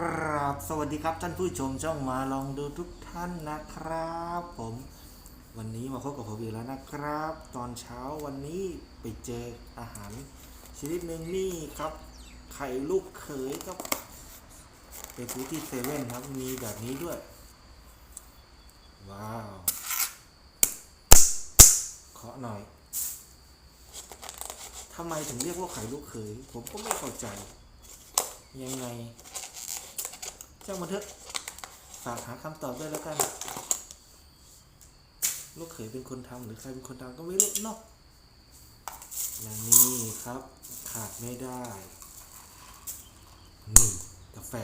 ครับสวัสดีครับท่านผู้ชมช่องมาลองดูทุกท่านนะครับ ผมวันนี้มาพบกับผมอีกแล้วนะครับ ตอนเช้าวันนี้ไปเจออาหารชนิดหนึ่งนี่ครับ ไข่ลูกเขยครับไปซื้อที่เซเว่นครับมีแบบนี้ด้วย ว้าวเคาะหน่อยทำไมถึงเรียกว่าไข่ลูกเขยผมก็ไม่เข้าใจ ยังไง เจ้งมาเถอะฝากหาคำตอบด้วยแล้วกัน ลูกเขยเป็นคนทำหรือใครเป็นคนทำก็ไม่รู้เนอกและนี่ครับ ขาดไม่ได้นี่กาแฟ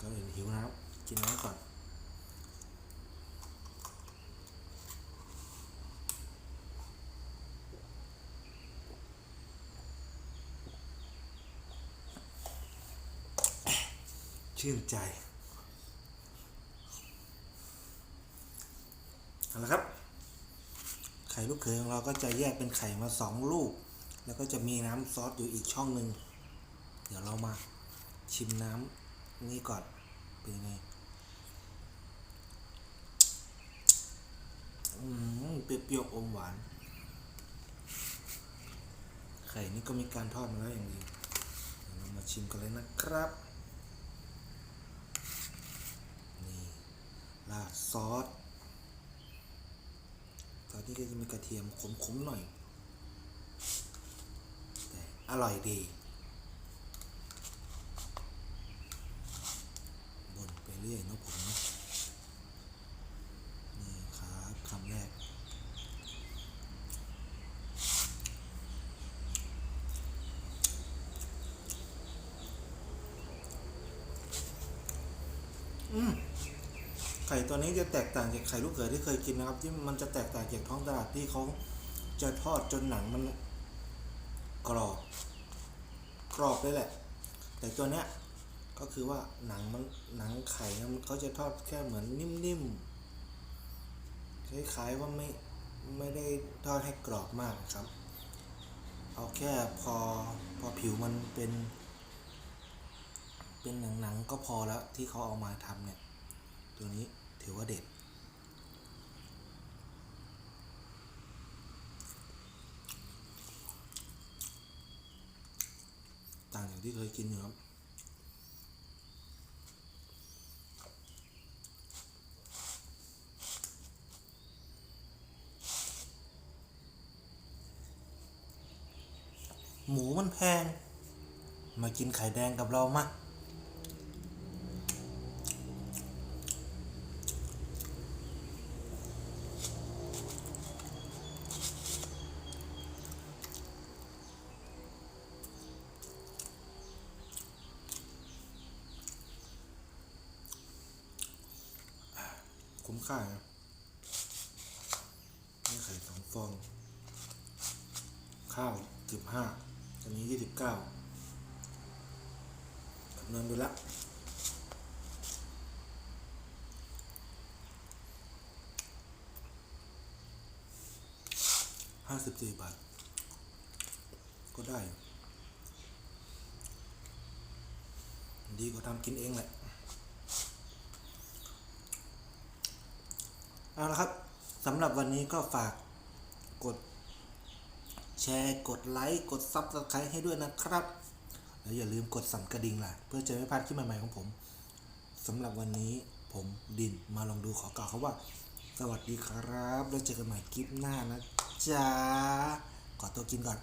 ก็เลยหิวน้ำกินน้ำก่อน ชื่นใจเอาละครับ ไข่ลูกเขยของเราก็จะแยกเป็นไข่มาสองลูก แล้วก็จะมีน้ำซอสอยู่อีกช่องหนึ่งเดี๋ยวเรามาชิมน้ำนี่ก่อนเป็นไงอืมเปรี้ยวอมหวาน ไข่นี่ก็มีการทอดมาแล้วอย่างดีเรามาชิมกันเลยนะครับ นี่ ราดซอสซอสนี่ก็จะมีกระเทียมขมๆหน่อย แต่อร่อยดีบ่นไปเรื่อยนะผมเนาะนี่ครับคำแรก อืม ไข่ตัวนี้จะแตกต่างจากไข่ลูกเขยที่เคยกินนะครับ ที่มันจะแตกต่างจากท้องตลาดที่เขาจะทอดจนหนังมันกรอบกรอบเลยแหละ แต่ตัวเนี้ยก็คือว่าหนังมันหนังไข่มันเขาจะทอดแค่เหมือนนิ่มๆคล้ายๆว่าไม่ไม่ได้ทอดให้กรอบมากครับ เอาแค่พอพอผิวมันเป็น เป็นหนังๆก็พอแล้วที่เขาเอามาทำเนี่ย ตัวนี้ ถือว่าเด็ด ต่างจากที่เคยกินอยู่ครับหมูมันแพง มากินไข่แดงกับเรามา คุ้มค่านะนี่ไข่สองฟอง ข้าวสิบห้าอันนี้ยี่สิบเก้าคำนวณดูละห้าสิบสี่บาท ก็ได้ ดีกว่าทำกินเองแหละ เอาละครับสำหรับวันนี้ก็ฝากกดแชร์กดไลค์กดซับสไครต์ให้ด้วยนะครับ แล้วอย่าลืมกดสั่นกระดิ่งล่ะ เพื่อจะไม่พลาดคลิปใหม่ๆของผมสำหรับวันนี้ผมดินมาลองดูขอกล่าวคำว่า สวัสดีครับ แล้วเจอกันใหม่คลิปหน้านะจ๊ะขอตัวกินก่อน